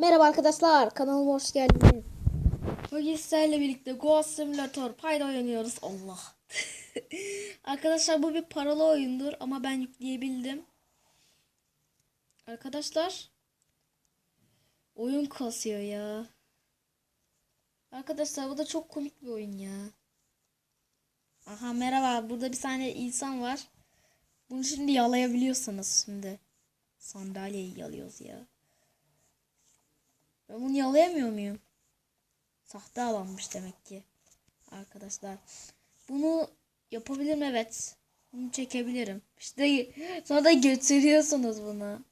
Merhaba arkadaşlar, kanalıma hoş geldiniz. Bugün sizlerle birlikte Goat Simulator Payda oynuyoruz. Allah. arkadaşlar bu bir paralı oyundur ama ben yükleyebildim. Arkadaşlar oyun kasıyor ya. Arkadaşlar bu da çok komik bir oyun ya. Aha merhaba burada bir tane insan var. Bunu şimdi yalayabiliyorsunuz şimdi. Sandalyeyi yalıyoruz ya. Ben bunu yalayamıyor muyum? Sahte alanmış demek ki. Arkadaşlar. Bunu yapabilirim evet. Bunu çekebilirim. İşte sonra da götürüyorsunuz bunu.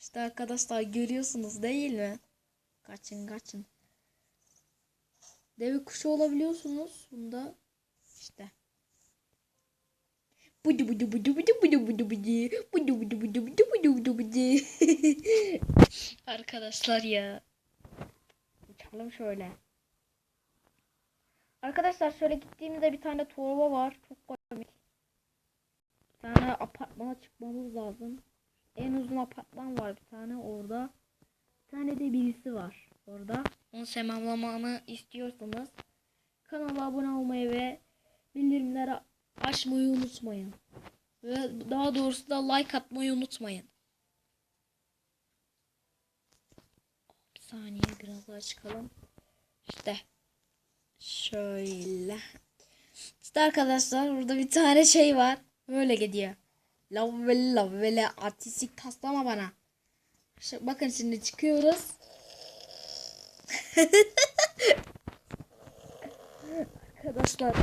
İşte arkadaşlar görüyorsunuz değil mi? Kaçın kaçın. Deve kuşu olabiliyorsunuz. Bunda işte. Budu budu budu budu budu budu budu. Budu budu budu budu budu budu budu. Arkadaşlar ya. Uçalım şöyle. Arkadaşlar şöyle gittiğimizde bir tane torba var. Çok komik. Bir tane apartmana çıkmamız lazım. En uzun apartman var bir tane orada. Bir tane de birisi var orada. Onu semamlamamı istiyorsanız kanala abone olmayı ve bildirimleri açmayı unutmayın. Ve daha doğrusu da like atmayı unutmayın. Bir saniye biraz daha çıkalım. İşte şöyle. İşte arkadaşlar burada bir tane şey var. Böyle gidiyor. Lavvele lavvele artistik taslama bana. Şu- bakın şimdi çıkıyoruz. arkadaşlar.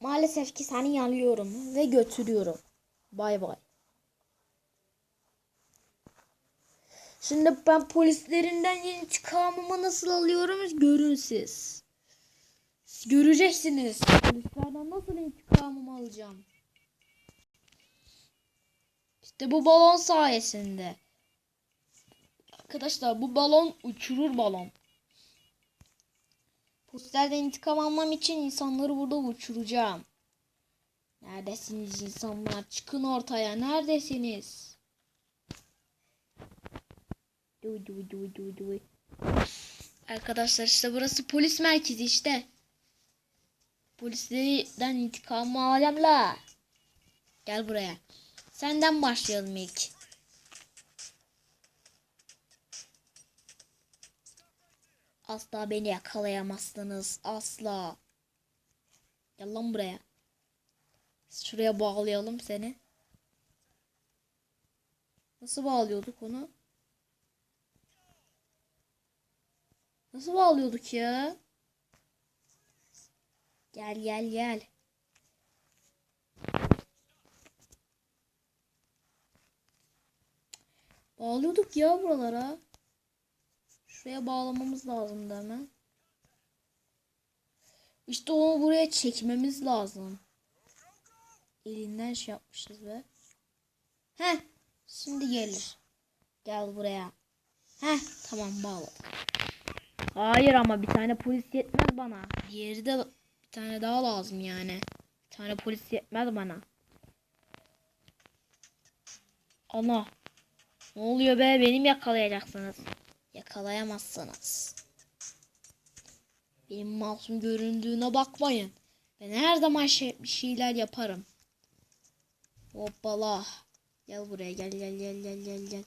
Maalesef ki seni yalıyorum ve götürüyorum. Bay bay. Şimdi ben polislerinden intikamımı nasıl alıyorum görün siz. Göreceksiniz. Polislerden nasıl intikamımı alacağım. İşte bu balon sayesinde. Arkadaşlar bu balon uçurur balon. Polislerden intikam almam için insanları burada uçuracağım. Neredesiniz insanlar? Çıkın ortaya. Neredesiniz? Du, du, du, du, du. Arkadaşlar işte burası polis merkezi işte. Polislerden intikamımı alacağım la. Gel buraya. Senden başlayalım ilk. Asla beni yakalayamazsınız. Asla. Gel lan buraya. Şuraya bağlayalım seni. Nasıl bağlıyorduk onu? Nasıl bağlıyorduk ya? Gel gel gel. Bağlıyorduk ya buralara. Şuraya bağlamamız lazım hemen. İşte onu buraya çekmemiz lazım. Elinden şey yapmışız be. Heh. Şimdi gelir. Gel buraya. Heh. Tamam bağladık. Hayır ama bir tane polis yetmez bana. Diğeri de bir tane daha lazım yani. Bir tane polis yetmez bana. Ana. Ne oluyor be? Benim yakalayacaksınız. Yakalayamazsınız. Benim masum göründüğüne bakmayın. Ben her zaman şey, bir şeyler yaparım. Hoppala. Gel buraya gel gel gel gel gel gel.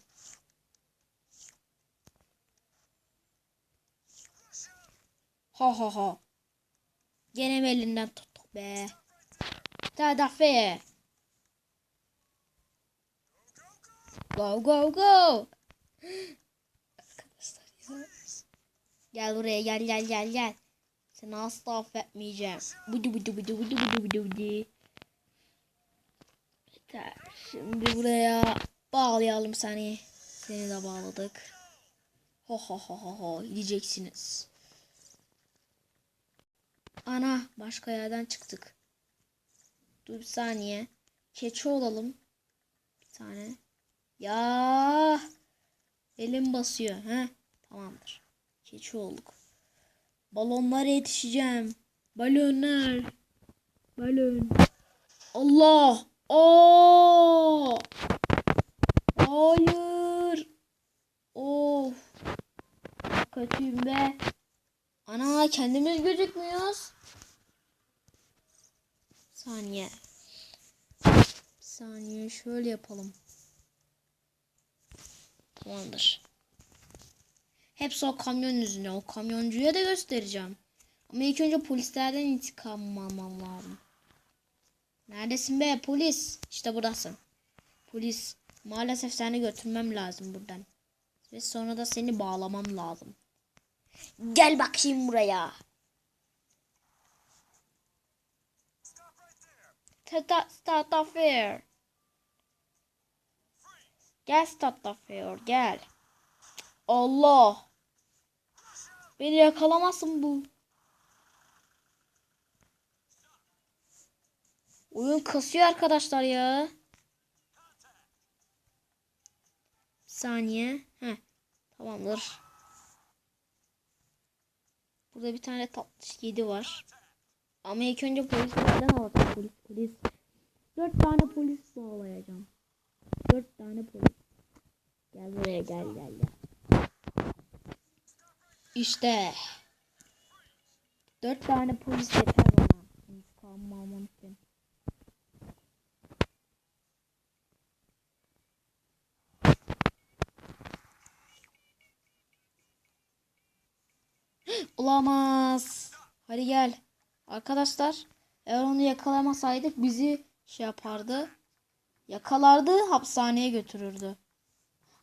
Ha ha ha. Gene elinden tuttuk be. Tadafe. Go go go. Gel buraya gel gel gel gel. Seni asla affetmeyeceğim. Budu budu budu budu budu budu. Yeter. Şimdi buraya bağlayalım seni. Seni de bağladık. Ho ho ho ho ho gideceksiniz. Ana başka yerden çıktık. Dur bir saniye. Keçi olalım. Bir tane. Ya elim basıyor. He tamamdır. Keçi olduk. Balonlara yetişeceğim. Balonlar. Balon. Allah. Oo! Hayır. Of. Kötüyüm be. Ana kendimiz gözükmüyoruz. Saniye. Saniye şöyle yapalım. Tamamdır. Hepsi o kamyon yüzüne. O kamyoncuya da göstereceğim. Ama ilk önce polislerden intikam almam lazım. Neredesin be polis? İşte buradasın. Polis. Maalesef seni götürmem lazım buradan. Ve sonra da seni bağlamam lazım. Gel bakayım buraya. Start, start the fair. Gel start the fair gel. Allah. Beni yakalamasın bu. Oyun kasıyor arkadaşlar ya. Bir saniye. Heh. Tamamdır. Burada bir tane tatlış kedi var. Ama ilk önce polislerden alacağım. Polis polis. Dört tane polis bağlayacağım. Dört tane polis. Gel buraya gel gel gel. İşte. Dört tane polis yeter bana. İntikamımı almam için. Olamaz. Hadi gel. Arkadaşlar eğer onu yakalamasaydık bizi şey yapardı. Yakalardı hapishaneye götürürdü.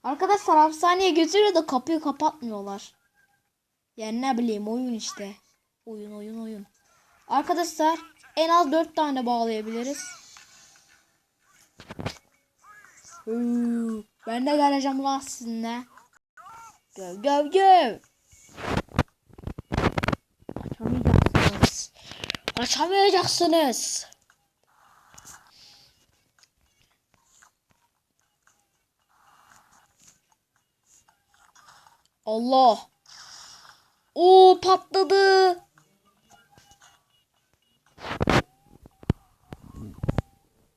Arkadaşlar hapishaneye götürüyor da kapıyı kapatmıyorlar. Yani ne bileyim oyun işte. Oyun oyun oyun. Arkadaşlar en az 4 tane bağlayabiliriz. Ben de geleceğim lan sizinle. Göv göv göv. Açamayacaksınız. Açamayacaksınız. Allah. Oo patladı.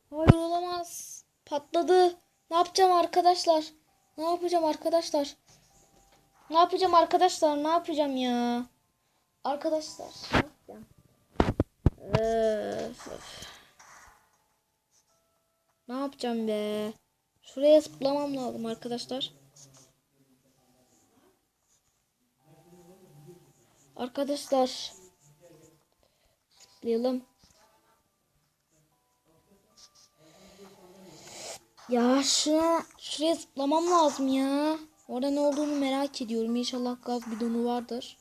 Hayır olamaz. Patladı. Ne yapacağım arkadaşlar? Ne yapacağım arkadaşlar? Ne yapacağım arkadaşlar? Ne yapacağım ya? Arkadaşlar ne yapacağım? Be? Şuraya zıplamam lazım arkadaşlar. Arkadaşlar zıplayalım. Ya şuna şuraya zıplamam lazım ya. Orada ne olduğunu merak ediyorum. İnşallah gaz bidonu vardır.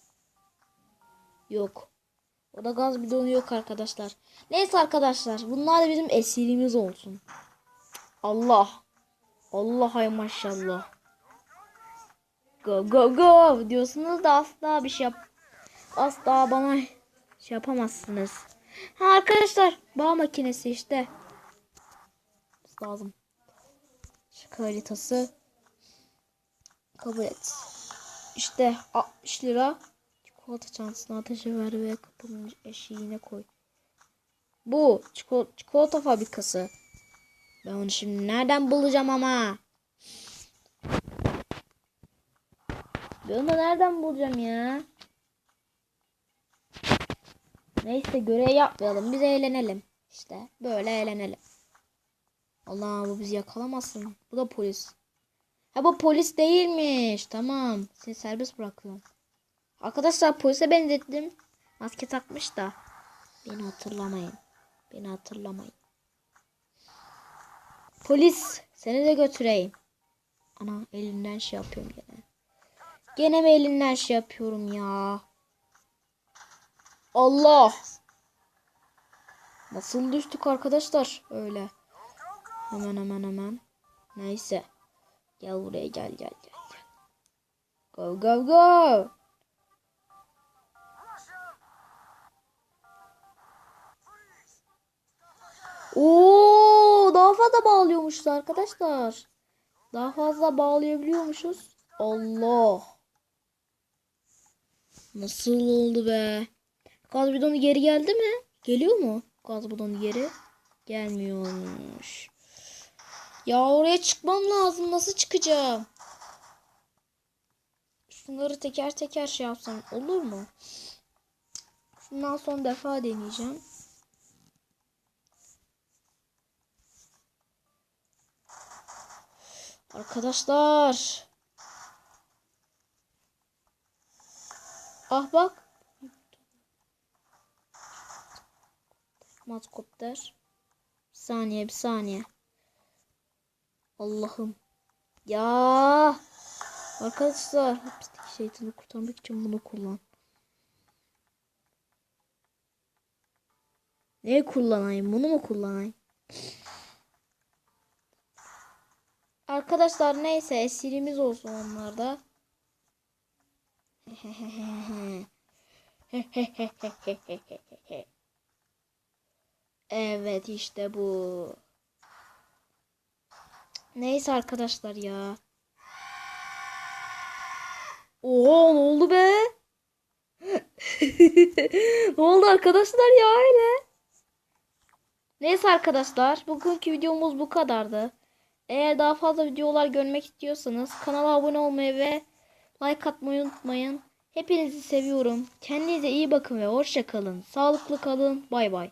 Yok. Orada gaz bidonu yok arkadaşlar. Neyse arkadaşlar. Bunlar da bizim esirimiz olsun. Allah. Allah ay maşallah. Go go go diyorsunuz da asla bir şey yap. Asla bana şey yapamazsınız. Ha arkadaşlar bağ makinesi işte. Lazım. Şaka haritası. Kabul et. İşte 60 lira. Çikolata çantasına ateşe ver ve kapının eşiğine koy. Bu çikolata, çikolata fabrikası. Ben onu şimdi nereden bulacağım ama? Ben onu nereden bulacağım ya? Neyse görev yapmayalım. Biz eğlenelim. İşte böyle eğlenelim. Allah bu bizi yakalamasın. Bu da polis. Ha bu polis değilmiş. Tamam. Seni serbest bırakıyorum. Arkadaşlar polise benzettim. Maske takmış da. Beni hatırlamayın. Beni hatırlamayın. Polis seni de götüreyim. Ana elinden şey yapıyorum gene. Gene mi elinden şey yapıyorum ya? Allah. Nasıl düştük arkadaşlar? Öyle. Hemen hemen hemen. Neyse. Gel buraya gel gel gel. Go go go. Oo, daha fazla bağlıyormuşuz arkadaşlar. Daha fazla bağlayabiliyormuşuz. Allah. Nasıl oldu be? Gaz bidonu geri geldi mi? Geliyor mu? Gaz bidonu geri. Gelmiyormuş. Ya oraya çıkmam lazım. Nasıl çıkacağım? Şunları teker teker şey yapsam olur mu? Şundan son defa deneyeceğim. Arkadaşlar. Ah bak. Matkopter. Bir saniye bir saniye. Allah'ım. Ya. Arkadaşlar hapisteki şeytanı kurtarmak için bunu kullan. Ne kullanayım? Bunu mu kullanayım? Arkadaşlar neyse esirimiz olsun onlarda. evet işte bu. Neyse arkadaşlar ya. Oo ne oldu be? ne oldu arkadaşlar ya öyle? Neyse arkadaşlar bugünkü videomuz bu kadardı. Eğer daha fazla videolar görmek istiyorsanız kanala abone olmayı ve like atmayı unutmayın. Hepinizi seviyorum. Kendinize iyi bakın ve hoşça kalın. Sağlıklı kalın. Bay bay.